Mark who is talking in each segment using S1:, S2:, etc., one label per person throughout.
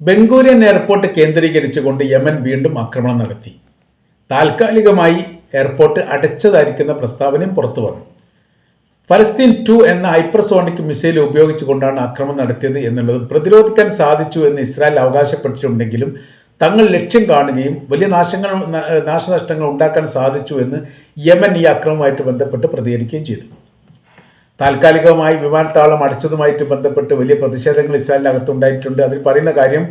S1: ബംഗൂരിയൻ airport കേന്ദ്രീകരിച്ചുകൊണ്ട് Yemen വീണ്ടും ആക്രമണം നടത്തി. താൽക്കാലികമായി എയർപോർട്ട് അടച്ചതായിരിക്കുന്ന പ്രസ്താവനയും പുറത്തു വന്നു. ഫലസ്തീൻ ടു എന്ന ഹൈപ്പർസോണിക് മിസൈൽ ഉപയോഗിച്ചുകൊണ്ടാണ് ആക്രമണം നടത്തിയത് എന്നുള്ളതും പ്രതിരോധിക്കാൻ സാധിച്ചു എന്ന് ഇസ്രായേൽ അവകാശപ്പെട്ടിട്ടുണ്ടെങ്കിലും തങ്ങൾ ലക്ഷ്യം കാണുകയും വലിയ നാശങ്ങൾ നാശനഷ്ടങ്ങൾ ഉണ്ടാക്കാൻ സാധിച്ചു എന്ന് യമൻ ഈ ആക്രമണവുമായിട്ട് ബന്ധപ്പെട്ട് പ്രതികരിക്കുകയും ചെയ്തു. താൽക്കാലികമായി വിമാനത്താവളം അടച്ചതുമായിട്ട് ബന്ധപ്പെട്ട് വലിയ പ്രതിഷേധങ്ങൾ ഇസ്രായേലിനകത്തുണ്ടായിട്ടുണ്ട്. അതിൽ പറയുന്ന കാര്യം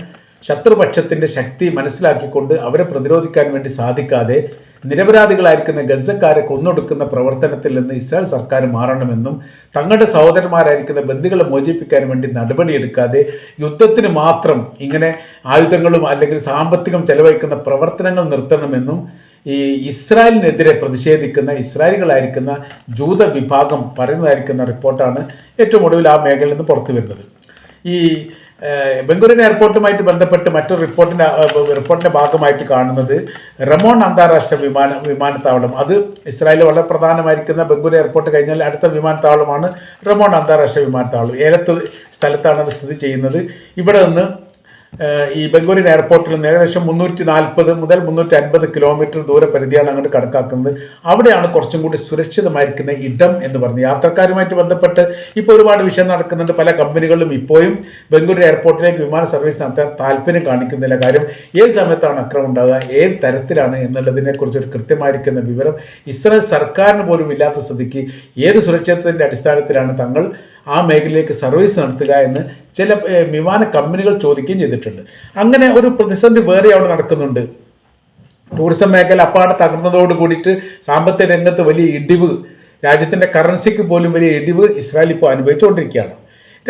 S1: ശത്രുപക്ഷത്തിന്റെ ശക്തി മനസ്സിലാക്കിക്കൊണ്ട് അവരെ പ്രതിരോധിക്കാൻ വേണ്ടി സാധിക്കാതെ നിരപരാധികളായിരിക്കുന്ന ഗസക്കാരെ കൊന്നൊടുക്കുന്ന പ്രവർത്തനത്തിൽ നിന്ന് ഇസ്രായേൽ സർക്കാർ മാറണമെന്നും തങ്ങളുടെ സഹോദരന്മാരായിരിക്കുന്ന ബന്ധുക്കളെ മോചിപ്പിക്കാൻ വേണ്ടി നടപടിയെടുക്കാതെ യുദ്ധത്തിന് മാത്രം ഇങ്ങനെ ആയുധങ്ങളും അല്ലെങ്കിൽ സാമ്പത്തികം ചെലവഴിക്കുന്ന പ്രവർത്തനങ്ങൾ നിർത്തണമെന്നും ഈ ഇസ്രായേലിനെതിരെ പ്രതിഷേധിക്കുന്ന ഇസ്രായേലുകളായിരിക്കുന്ന ജൂത വിഭാഗം പറയുന്നതായിരിക്കുന്ന റിപ്പോർട്ടാണ് ഏറ്റവും ഒടുവിൽ ആ മേഖലയിൽ നിന്ന് പുറത്തു വരുന്നത്. ഈ ബംഗൂരിയൻ എയർപോർട്ടുമായിട്ട് ബന്ധപ്പെട്ട് മറ്റൊരു റിപ്പോർട്ടിന്റെ റിപ്പോർട്ടിന്റെ ഭാഗമായിട്ട് കാണുന്നത് റമോൺ അന്താരാഷ്ട്ര വിമാന വിമാനത്താവളം. അത് ഇസ്രായേലിൽ വളരെ പ്രധാനമായിരിക്കുന്ന ബംഗൂരു എയർപോർട്ട് കഴിഞ്ഞാൽ അടുത്ത വിമാനത്താവളമാണ് റമോൺ അന്താരാഷ്ട്ര വിമാനത്താവളം. ഏലത്ത് സ്ഥലത്താണ് അത് സ്ഥിതി ചെയ്യുന്നത്. ഇവിടെ നിന്ന് ഈ ബംഗൂരിൻ എയർപോർട്ടിൽ നിന്ന് ഏകദേശം മുന്നൂറ്റി നാൽപ്പത് മുതൽ മുന്നൂറ്റി അൻപത് കിലോമീറ്റർ ദൂര പരിധിയാണ് അങ്ങോട്ട് കണക്കാക്കുന്നത്. അവിടെയാണ് കുറച്ചും കൂടി സുരക്ഷിതമായിരിക്കുന്ന ഇടം എന്ന് പറഞ്ഞത്. യാത്രക്കാരുമായിട്ട് ബന്ധപ്പെട്ട് ഇപ്പോൾ ഒരുപാട് വിഷയം നടക്കുന്നുണ്ട്. പല കമ്പനികളിലും ഇപ്പോഴും ബംഗൂരു എയർപോർട്ടിലേക്ക് വിമാന സർവീസ് നടത്താൻ താല്പര്യം കാണിക്കുന്നില്ല. കാര്യം ഏത് സമയത്താണ് അക്രമം ഉണ്ടാകുക ഏത് തരത്തിലാണ് എന്നുള്ളതിനെക്കുറിച്ച് ഒരു കൃത്യമായിരിക്കുന്ന വിവരം ഇസ്രായേൽ സർക്കാരിന് പോലും ഇല്ലാത്ത സ്ഥിതിക്ക് ഏത് സുരക്ഷിതത്തിന്റെ അടിസ്ഥാനത്തിലാണ് തങ്ങൾ ആ മേഖലയിലേക്ക് സർവീസ് നടത്തുക എന്ന് ചില വിമാന കമ്പനികൾ ചോദിക്കുകയും ചെയ്തിട്ടുണ്ട്. അങ്ങനെ ഒരു പ്രതിസന്ധി വേറെ അവിടെ നടക്കുന്നുണ്ട്. ടൂറിസം മേഖല അപ്പാടെ തകർന്നതോട് കൂടിയിട്ട് സാമ്പത്തിക രംഗത്ത് വലിയ ഇടിവ് രാജ്യത്തിന്റെ കറൻസിക്ക് പോലും വലിയ ഇടിവ് ഇസ്രായേൽ ഇപ്പോൾ അനുഭവിച്ചുകൊണ്ടിരിക്കുകയാണ്.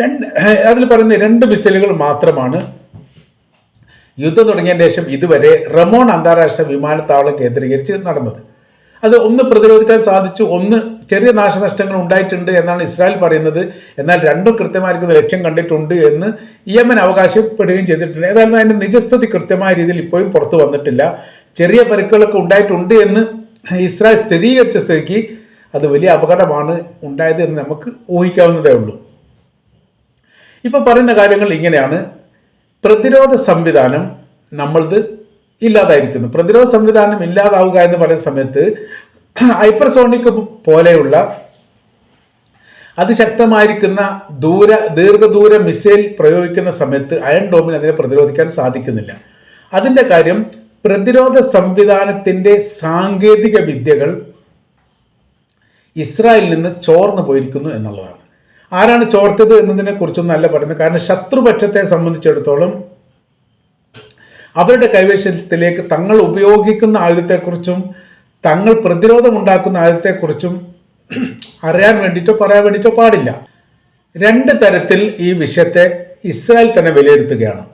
S1: രണ്ട് അതിൽ പറയുന്ന രണ്ട് മിസൈലുകൾ മാത്രമാണ്. യുദ്ധം തുടങ്ങിയ ശേഷം ഇതുവരെ റമോൺ അന്താരാഷ്ട്ര വിമാനത്താവളം കേന്ദ്രീകരിച്ച് നടന്നത്. അത് ഒന്ന് പ്രതിരോധിക്കാൻ സാധിച്ചു ഒന്ന് ചെറിയ നാശനഷ്ടങ്ങൾ ഉണ്ടായിട്ടുണ്ട് എന്നാണ് ഇസ്രായേൽ പറയുന്നത്. എന്നാൽ രണ്ടും കൃത്യമായിരിക്കുന്ന ലക്ഷ്യം കണ്ടിട്ടുണ്ട് എന്ന് യമൻ അവകാശപ്പെടുകയും ചെയ്തിട്ടുണ്ട്. ഏതായാലും അതിന്റെ നിജസ്ഥിതി കൃത്യമായ രീതിയിൽ ഇപ്പോഴും പുറത്തു വന്നിട്ടില്ല. ചെറിയ പരുക്കുകളൊക്കെ ഉണ്ടായിട്ടുണ്ട് എന്ന് ഇസ്രായേൽ സ്ഥിരീകരിച്ച സ്ഥിതിക്ക് അത് വലിയ അപകടമാണ് ഉണ്ടായത് എന്ന് നമുക്ക് ഊഹിക്കാവുന്നതേ ഉള്ളൂ. ഇപ്പോൾ പറയുന്ന കാര്യങ്ങൾ ഇങ്ങനെയാണ്. പ്രതിരോധ സംവിധാനം നമ്മളത് ഇല്ലാതായിരിക്കുന്നു. പ്രതിരോധ സംവിധാനം ഇല്ലാതാവുക എന്ന് പറയുന്ന സമയത്ത് ഹൈപ്പർസോണിക് പോലെയുള്ള അതിശക്തമായിരിക്കുന്ന ദൂര ദീർഘദൂര മിസൈൽ പ്രയോഗിക്കുന്ന സമയത്ത് അയൺ ഡോമിന് അതിനെ പ്രതിരോധിക്കാൻ സാധിക്കുന്നില്ല. അതിന്റെ കാര്യം പ്രതിരോധ സംവിധാനത്തിന്റെ സാങ്കേതിക വിദ്യകൾ ഇസ്രായേലിൽ നിന്ന് ചോർന്നു പോയിരിക്കുന്നു എന്നുള്ളതാണ്. ആരാണ് ചോർത്തത് എന്നതിനെ കുറിച്ചൊന്നും അല്ല പറയുന്നത്. കാരണം ശത്രുപക്ഷത്തെ സംബന്ധിച്ചിടത്തോളം അവരുടെ കൈവശത്തിലേക്ക് തങ്ങൾ ഉപയോഗിക്കുന്ന ആയുധത്തെക്കുറിച്ചും തങ്ങൾ പ്രതിരോധമുണ്ടാക്കുന്ന ആദ്യത്തെക്കുറിച്ചും അറിയാൻ വേണ്ടിയിട്ടോ പറയാൻ വേണ്ടിയിട്ടോ പാടില്ല. രണ്ട് തരത്തിൽ ഈ വിഷയത്തെ ഇസ്രായേൽ തന്നെ വിലയിരുത്തുകയാണ്.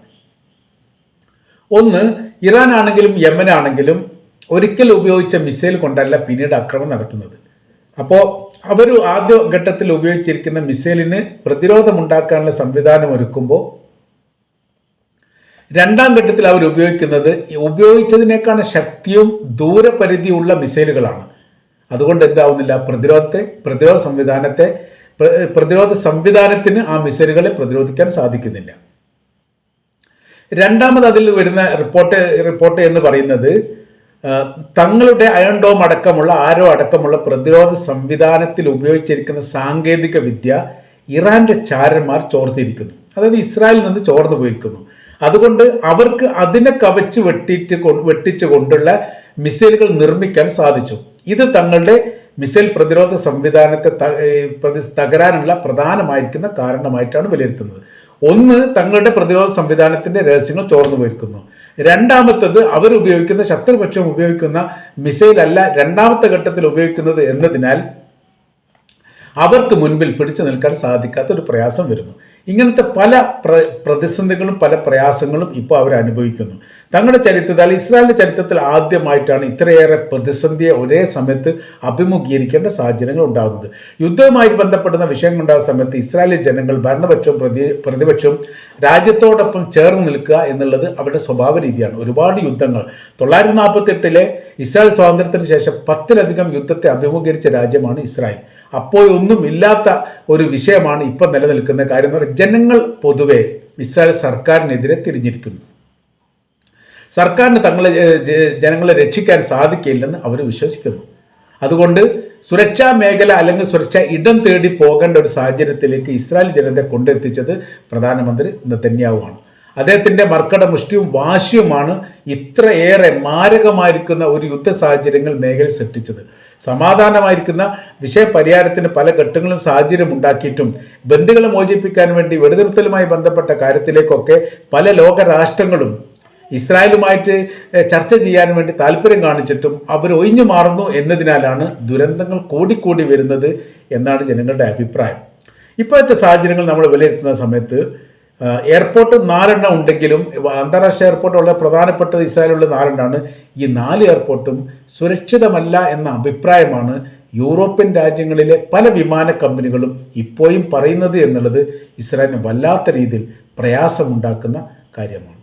S1: ഒന്ന് ഇറാൻ ആണെങ്കിലും യമൻ ആണെങ്കിലും ഒരിക്കൽ ഉപയോഗിച്ച മിസൈൽ കൊണ്ടല്ല പിന്നീട് ആക്രമണം നടത്തുന്നത്. അപ്പോൾ അവർ ആദ്യ ഘട്ടത്തിൽ ഉപയോഗിച്ചിരിക്കുന്ന മിസൈലിന് പ്രതിരോധമുണ്ടാക്കാനുള്ള സംവിധാനം ഒരുക്കുമ്പോൾ രണ്ടാം ഘട്ടത്തിൽ അവർ ഉപയോഗിക്കുന്നത് ഉപയോഗിച്ചതിനേക്കാൾ ശക്തിയും ദൂരപരിധിയുള്ള മിസൈലുകളാണ്. അതുകൊണ്ട് എന്താവുന്നില്ല? പ്രതിരോധത്തെ പ്രതിരോധ സംവിധാനത്തെ പ്രതിരോധ സംവിധാനത്തിന് ആ മിസൈലുകളെ പ്രതിരോധിക്കാൻ സാധിക്കുന്നില്ല. രണ്ടാമത് അതിൽ വരുന്ന റിപ്പോർട്ട് റിപ്പോർട്ട് എന്ന് പറയുന്നത് തങ്ങളുടെ അയൺ ഡോം അടക്കമുള്ള ആരോ അടക്കമുള്ള പ്രതിരോധ സംവിധാനത്തിൽ ഉപയോഗിച്ചിരിക്കുന്ന സാങ്കേതിക വിദ്യ ഇറാന്റെ ചാരന്മാർ ചോർത്തിയിരിക്കുന്നു. അതായത് ഇസ്രായേലിൽ നിന്ന് ചോർന്നു പോയിരിക്കുന്നു. അതുകൊണ്ട് അവർക്ക് അതിനെ കവച്ച് വെട്ടിയിട്ട് വെട്ടിച്ചു കൊണ്ടുള്ള മിസൈലുകൾ നിർമ്മിക്കാൻ സാധിച്ചു. ഇത് തങ്ങളുടെ മിസൈൽ പ്രതിരോധ സംവിധാനത്തെ തകരാനുള്ള പ്രധാനമായിരിക്കുന്ന കാരണമായിട്ടാണ് വിലയിരുത്തുന്നത്. ഒന്ന് തങ്ങളുടെ പ്രതിരോധ സംവിധാനത്തിന്റെ രഹസ്യങ്ങൾ ചോർന്നു പോയിരിക്കുന്നു. രണ്ടാമത്തത് അവർ ഉപയോഗിക്കുന്ന ശത്രുപക്ഷം ഉപയോഗിക്കുന്ന മിസൈൽ അല്ല രണ്ടാമത്തെ ഘട്ടത്തിൽ ഉപയോഗിക്കുന്നത് എന്നതിനാൽ അവർക്ക് മുൻപിൽ പിടിച്ചു നിൽക്കാൻ സാധിക്കാത്ത ഒരു പ്രയാസം വരുന്നു. ഇങ്ങനത്തെ പല പ്ര പ്രതിസന്ധികളും പല പ്രയാസങ്ങളും ഇപ്പോൾ അവർ അനുഭവിക്കുന്നു. തങ്ങളുടെ ചരിത്രത്തിൽ ഇസ്രായേലിന്റെ ചരിത്രത്തിൽ ആദ്യമായിട്ടാണ് ഇത്രയേറെ പ്രതിസന്ധിയെ ഒരേ സമയത്ത് അഭിമുഖീകരിക്കേണ്ട സാഹചര്യങ്ങൾ ഉണ്ടാകുന്നത്. യുദ്ധവുമായി ബന്ധപ്പെടുന്ന വിഷയങ്ങൾ ഉണ്ടാകുന്ന സമയത്ത് ഇസ്രായേലി ജനങ്ങൾ ഭരണപക്ഷവും പ്രതി പ്രതിപക്ഷവും രാജ്യത്തോടൊപ്പം ചേർന്ന് നിൽക്കുക എന്നുള്ളത് അവരുടെ സ്വഭാവ രീതിയാണ്. ഒരുപാട് യുദ്ധങ്ങൾ. തൊള്ളായിരത്തി നാൽപ്പത്തി എട്ടിലെ ഇസ്രായേൽ സ്വാതന്ത്ര്യത്തിന് ശേഷം പത്തിലധികം യുദ്ധത്തെ അഭിമുഖീകരിച്ച രാജ്യമാണ് ഇസ്രായേൽ. അപ്പോൾ ഒന്നും ഇല്ലാത്ത ഒരു വിഷയമാണ് ഇപ്പം നിലനിൽക്കുന്ന കാര്യം എന്ന് പറഞ്ഞാൽ ജനങ്ങൾ പൊതുവെ ഇസ്രായേൽ സർക്കാരിനെതിരെ തിരിഞ്ഞിരിക്കുന്നു. സർക്കാരിന് തങ്ങളെ ജനങ്ങളെ രക്ഷിക്കാൻ സാധിക്കില്ലെന്ന് അവർ വിശ്വസിക്കുന്നു. അതുകൊണ്ട് സുരക്ഷാ മേഖല അല്ലെങ്കിൽ സുരക്ഷാ ഇടം തേടി പോകേണ്ട ഒരു സാഹചര്യത്തിലേക്ക് ഇസ്രായേൽ ജനതയെ കൊണ്ടെത്തിച്ചത് പ്രധാനമന്ത്രി നെതന്യാവുമാണ് അദ്ദേഹത്തിന്റെ മർക്കട മുഷ്ടിയും വാശിയുമാണ് ഇത്രയേറെ മാരകമായിരിക്കുന്ന ഒരു യുദ്ധ സാഹചര്യങ്ങൾ മേഖല സൃഷ്ടിച്ചത്. സമാധാനമായിരിക്കുന്ന വിഷയപരിഹാരത്തിന് പല ഘട്ടങ്ങളും സാഹചര്യം ഉണ്ടാക്കിയിട്ടും ബന്ധുക്കളെ മോചിപ്പിക്കാൻ വേണ്ടി വെടിനിർത്തലുമായി ബന്ധപ്പെട്ട കാര്യത്തിലേക്കൊക്കെ പല ലോക രാഷ്ട്രങ്ങളും ഇസ്രായേലുമായിട്ട് ചർച്ച ചെയ്യാൻ വേണ്ടി താല്പര്യം കാണിച്ചിട്ടും അവർ ഒഴിഞ്ഞു മാറുന്നു എന്നതിനാലാണ് ദുരന്തങ്ങൾ കൂടിക്കൂടി വരുന്നത് എന്നാണ് ജനങ്ങളുടെ അഭിപ്രായം. ഇപ്പോഴത്തെ സാഹചര്യങ്ങൾ നമ്മൾ വിലയിരുത്തുന്ന സമയത്ത് എയർപോർട്ട് നാലെണ്ണം ഉണ്ടെങ്കിലും അന്താരാഷ്ട്ര എയർപോർട്ട് വളരെ പ്രധാനപ്പെട്ടത് ഇസ്രായേലുള്ള നാലെണ്ണമാണ് ഈ നാല് എയർപോർട്ടും സുരക്ഷിതമല്ല എന്ന അഭിപ്രായമാണ് യൂറോപ്യൻ രാജ്യങ്ങളിലെ പല വിമാന കമ്പനികളും ഇപ്പോഴും പറയുന്നത് എന്നുള്ളത് ഇസ്രായേലിന് വല്ലാത്ത രീതിയിൽ പ്രയാസമുണ്ടാക്കുന്ന കാര്യമാണ്.